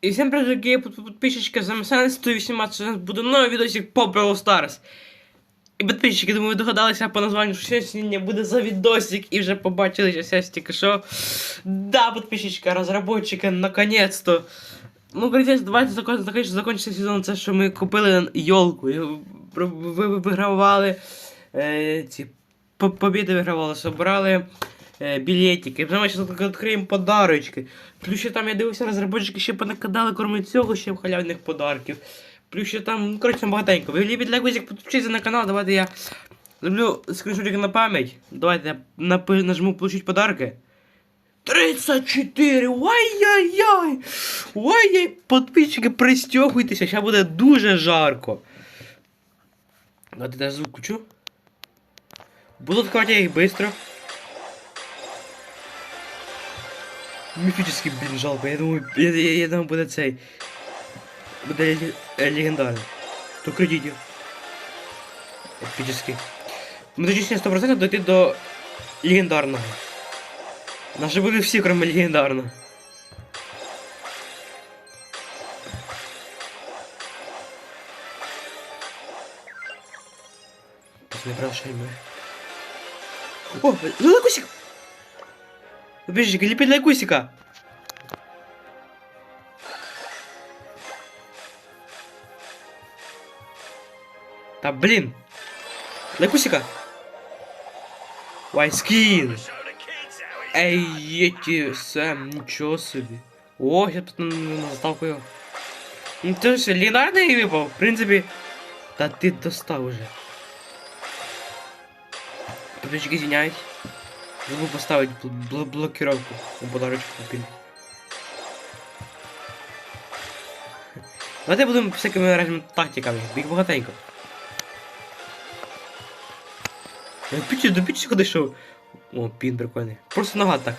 І всім привіт, дорогі підписчики, з вами Сан 118, у нас буде новий відосик по Brawl Stars. І підписчики, думаю, догадалися по названню, що сьогодні буде за відосик, і вже побачили, що я тільки що. Да, підписчики, розробники, наконец-то. Ну, короче, давайте закон, закон, сезон, це що ми купили йолку, вигравали е, ці побіди вигравали, собрали е, білетики. Ми зараз відкриємо подарочки. Плюс ще там я дивився, розробники ще понакидали, кроме цього, ще халявних подарків. Плюс ще там, ну, коротше, багатенько. Ви любите лайкосик, підпишіться на канал, давайте я зроблю скріншотик на пам'ять. Давайте я напи- нажму получить подарки. 34! Ой-яй-яй! Ой-яй! Подписчики, пристягуйтеся, зараз буде дуже жарко. Давайте я звук включу. Буду открывать я их быстро. Мифический, блин, жалко. Я думаю, я, я, я думаю, буде цей. Буде ле- е, легендарний. То кредитів. Епічний. Ми точніше 100% дойти до легендарного. Наші були всі, кроме легендарного. Пацаны, брал шеймы. О, лайкусик! Подожди, лепи лайкусика! Та блин! Лайкусика! Вайскин! Ей, эти Сэм, ничего себе. О, я тут на, на заставку його. Ну ти ж лінарний випав, в принципі. Та ти достав уже. Подписчики извиняюсь. Забыл поставить бл бл блокировку у подарочку купил. Давайте будемо всякими разными тактиками. Біг багатенько. Я пічі, до пічі дійшов. О, пін прикольний. Просто нога так.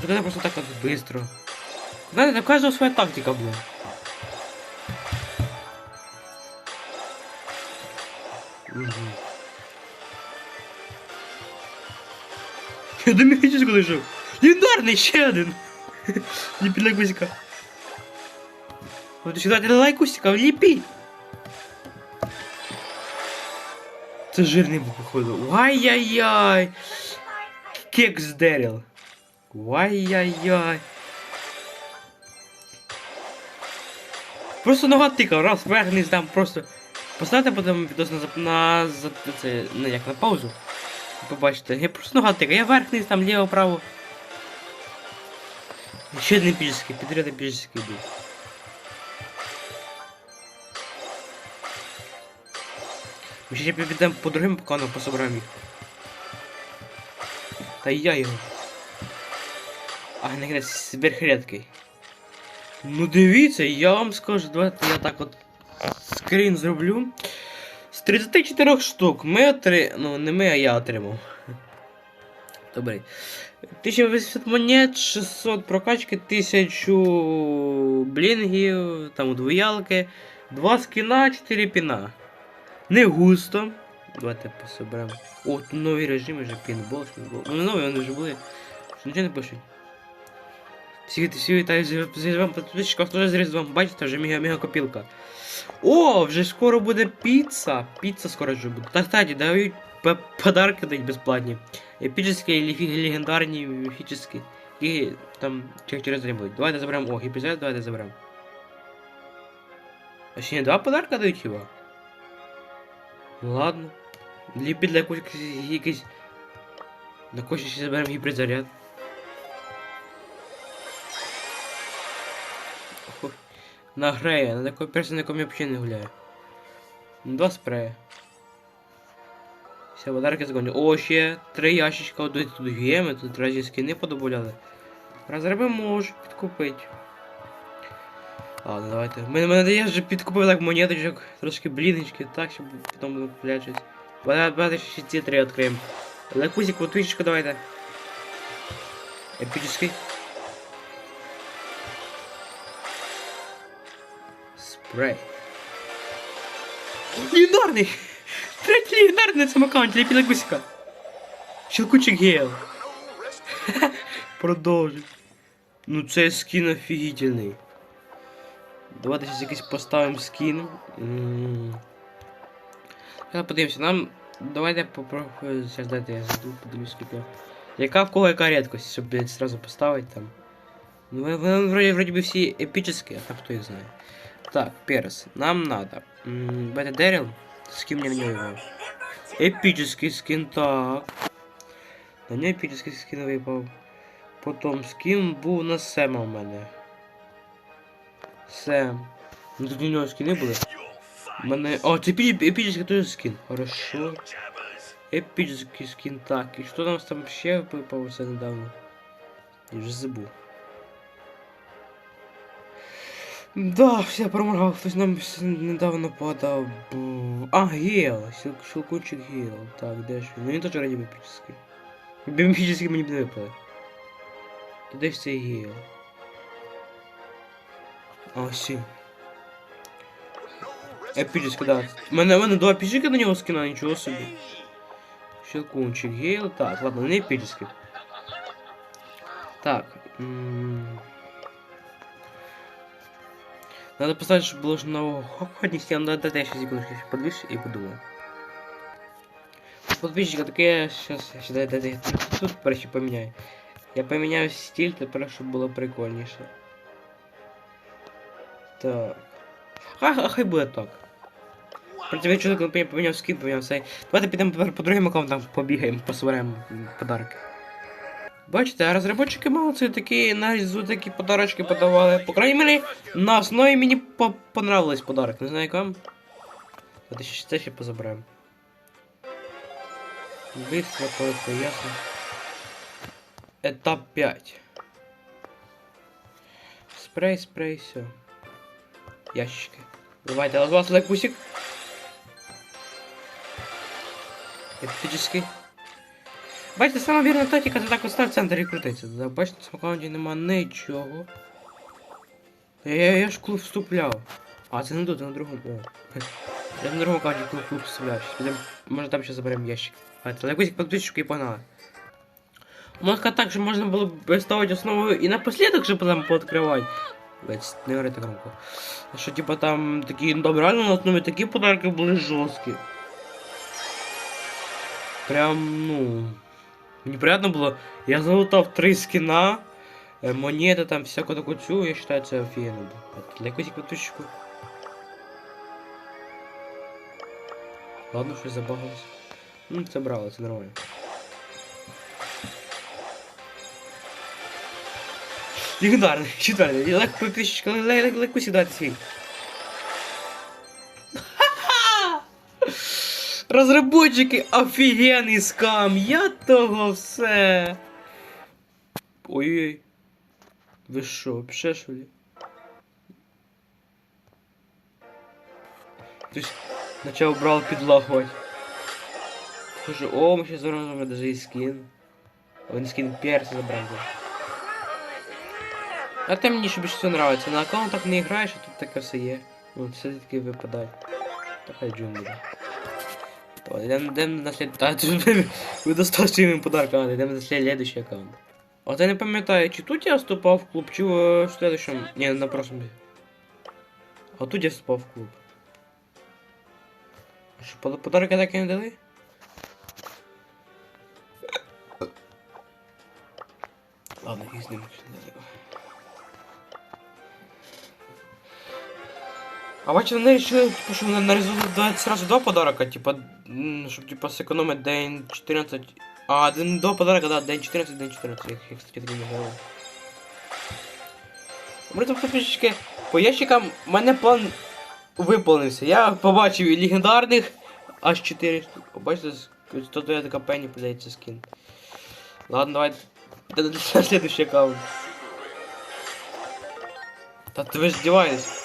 Тогда просто так вот быстро. Знаете, у каждого своя тактика, блин. Угу. Я до міфічного дійшов. Легендарний ще один. Не під лайкусика. Вот сюда ты лайкусика вліпіть. Це жирний був, походу. Ай-яй-яй. Кекс Деріл. Ай-яй-яй. Просто нога тикав, раз, вверх, вниз, там просто. Поставте потім відос на, на, за- це, ну, як на паузу. Побачите, я просто нога тикав, я вверх, вниз, там, ліво, право. Ще один епічний, підряд епічний був. Ми ще підемо по другим поканам пособраємо їх. Та я його. А не грець сверхредкий. Ну дивіться, я вам скажу, давайте я так от скрін зроблю. З 34 штук ми отри... Ну, не ми, а я отримав. Добре. 1080 монет, 600 прокачки, 1000 блінгів, там удвоялки, 2 скіна, 4 піна. Не густо. Давайте пособеремо. О, нові режими вже пінбол, пінбол. Ну не нові, вони вже були. Нічого не пишуть. Всі, вітаю з Різдвом підписчиків, хто з Різдвом, бачите, вже мега мега копілка. О, вже скоро буде піца. Піца скоро вже буде. Та кстати, дають подарки дають безплатні. Епічні, лі- легендарні, міфічні. І там через будуть. Давайте заберемо. О, гіпізет, давайте заберемо. А ще не два подарка дають хіба? Ну ладно. Ліпі для якусь якийсь. На коші ще заберемо. Ох, На грея, на такой персон, на я взагалі не гуляю. Два спрея. Все, подарки загоню. О, ще три ящичка, тут тут геми, тут разні скини подобавляли. Розроби можу підкупити. Ладно, давайте. Мене, мене я вже підкупив так монеточок, трошки бліночки, так, щоб потім буду купляти щось. Давайте, ще ці три відкриємо. Лакузик, вот давайте. Епічний. Спрей. Легендарний! Третій легендарний на цьому аккаунті, ліпі лакусика. Щелкучик гейл. Продовжуй. Ну цей скін офігітельний. Давайте зараз якийсь поставимо скін. Зараз подивимося, нам. Давайте попробуємо. Зараз дайте я зайду, подивлюсь скільки. Яка в кого яка рідкость, щоб сразу поставити там. Ну, вони вроді, вроді би всі епічні, а там хто їх знає. Так, перс. Нам надо. Бета Дерил. С кем мне него его? Эпический скин, так. На нього епічний скін випав. Потім скін був на Сема у мене. Сем. Ну тут у нього скіни були. Мене. О, це епі- епічний теж скін. Хорошо. Епічний скін, так. І що там там ще випав це недавно? Я вже забув. Да, все проморгав, хтось нам недавно подав. А, Сил- Щелкунчик Гейл. Так, де ж він? Ну він теж раді бімпічний. Бімпічний мені б не випали. То де цей Гейл? А, він. Епічний, да. У мене, мене два піжика на нього скина, нічого собі. Щелкунчик Гейл. Так, ладно, не епічний. Так. м, Надо поставить, чтобы было новогодних стен. Надо дать я сейчас секундочку подвижу и подумаю. Подписчика, так я сейчас сюда тут проще поменяю. Я поменяю стиль, тепер, щоб було прикольніше. Так. А, а хай буде так. Проти я чоловік коли поміняв скін, поміняв цей. Давайте тепер по другим аккаунтам побігаємо, посваримо м, подарки. Бачите, а розробники молодці такі на такі подарочки подавали. По крайней мере, на основі мені по понравилось подарок. Не знаю як вам. Давайте ще це ще позаберемо. Быстро, коротко, ясно. Етап 5. Спрей, спрей, все. Ящики. Давайте, а вас лайкусик. Епічний. Бачите, сама вірна тактика, це так став в центрі і крутиться. Бачите, в аккаунті нема нічого. Я, я, я ж клуб вступляв. А, це не тут, це на другому. Я на другому аккаунті клуб, клуб вступляв. Щас підемо, може там ще заберемо ящик. А, це якусь подписчику і погнали. Можна так, що можна було б ставити основу і напослідок, щоб там пооткривати. Блять, не говори так громко. Що типа там такі, ну реально на основі такі подарки були жорсткі. Прям, ну. Мені приятно було. Я залутав три скина, е, монети там, всяку таку цю, я считаю, це офігенно. Для якусь квиточку. Ладно, щось забагалось. Ну, це брало, це нормально. Легендарний, четвертий. Легко підписчика, легко сідати свій. Разработчики офігенний скам, я того все. Ой-ой. Ви що, вообще що ли? Хтось почав брав підлагувати. Скажи, о, ми ще зробимо даже і скін. А Він скін перса забрав. А те мені ще більше все нравится. На аккаунтах не граєш, а тут таке все є. Ну, все таки випадає. Та хай джунглі. Давай, йдемо йдемо на слід... Та, ти ви достатньо подарка, йдемо на следующий аккаунт. От я не пам'ятаю, чи тут я вступав в клуб, чи в следующем... Ні, на прошлом. А тут я вступав в клуб. Що, под- подарки так і не дали? Ладно, їх з ним не дали. А бачите, вони вирішили, типу, що на результат дати сразу два подарка, типа, щоб типа сэкономить день 14. А, день до подарка, да, день 14, день 14. Я, кстати, так не говорив. Брати подписчики, по ящикам у мене план виповнився. Я побачив і легендарних аж 4 штуки. Бачите, тут я така пені подається скін. Ладно, давай следующий аккаунт. Та ти ви здіваєтесь.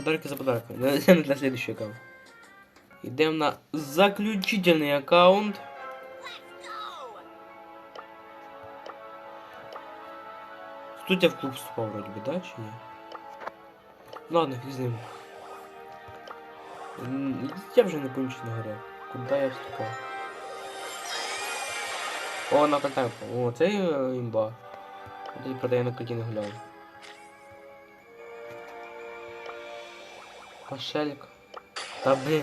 Подарки за подарком. Не на следующий аккаунт. Идем на заключительный аккаунт. Тут я в клуб вступал вроде бы, да, чи не? Ладно, фиг с ним. Я вже не помню, честно говоря. Куда я вступал? О, на контакт. О, це імба. Тоді продає на коті гуляв. Пошельк. Та блин.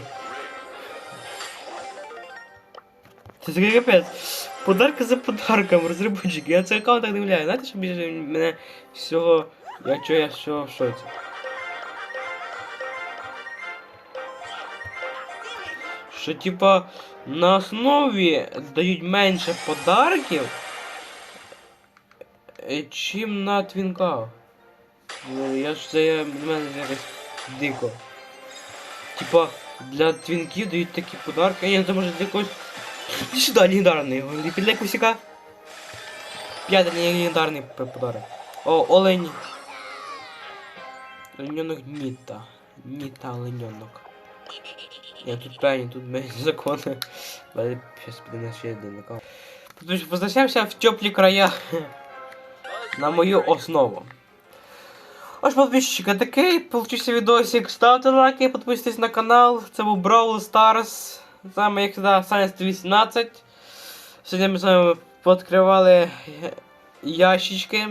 Це такий капець. Подарки за подарком, розробнички. Я цей аккаунт так дивляю. Знаєте, що більше мене всього. Я чого я всього в шоці. Що типа на основі дають менше подарків, е, чим на твінках. Ну, Я ж це я- мене якось дико. Типа, для твінків дають такі подарки. Ні, це може для когось. Іди сюди, легендарний. Для кусіка. П'ятий легендарний подарок. О, олень. Олененок Ніта. Ніта олененок. Я тут певні, тут без закони. Але піде на ще один аккаунт. Возвращаємося в теплі края на мою основу. Ось подписчики, такий получився відосик. Ставте лайки, підписуйтесь на канал. Це був Brawl Stars. З вами, як завжди, Саня 118. Сьогодні ми з вами відкривали ящички.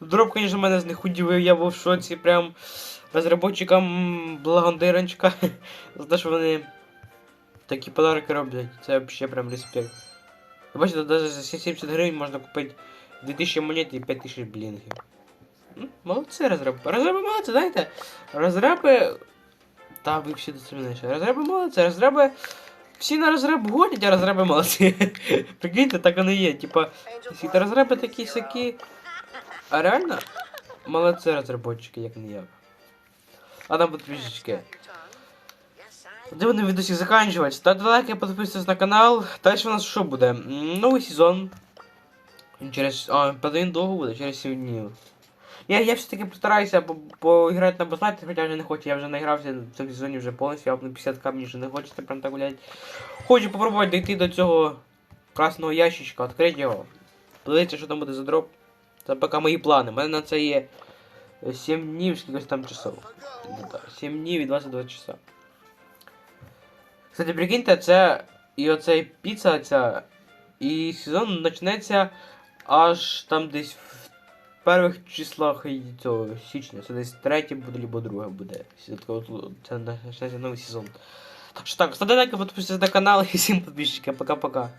Дроп, звісно, мене з них удивив, я був в шоці. Прям розробникам благодарочка за що вони такі подарки роблять. Це взагалі прям респект. Бачите, навіть за 70 гривень можна купити 2000 монет і 5000 блінгів. Молодці розраби. Розраби молодці, знаєте? Розраби. Та ви всі доцільніше. Розраби молодці, розраби. Всі на розраб гонять, а розраби молодці. Прикиньте, так воно є. Типа, всі розраби такі сякі. А реально? Молодці розробники, як не я. Ладно, подписчики. Будемо відосик заканчивать. Ставте лайки, підписуйтесь на канал. Дальше у нас що буде? Новий сезон. Через. А, один довго буде, через 7 днів. Я, я все-таки постараюся по- поіграти на басматі, хоча вже не хочу, я вже наігрався в цьому сезоні вже повністю, я на 50 камнів вже не хочеться прям так гуляти. Хочу попробувати дійти до цього красного ящичка, відкрити його. Подивитися, що там буде за дроп. Це поки мої плани. У мене на це є 7 днів, скільки там часов. Ну, 7 днів і 22 часа. Кстати, прикиньте, це і оцей піца ця, і сезон почнеться аж там десь в перших числах і цього січня. Це десь третє буде, або друге буде. Це от- Це почнеться новий сезон. Так що так, ставте лайки, підписуйтесь на канал і всім підписчикам. Пока-пока.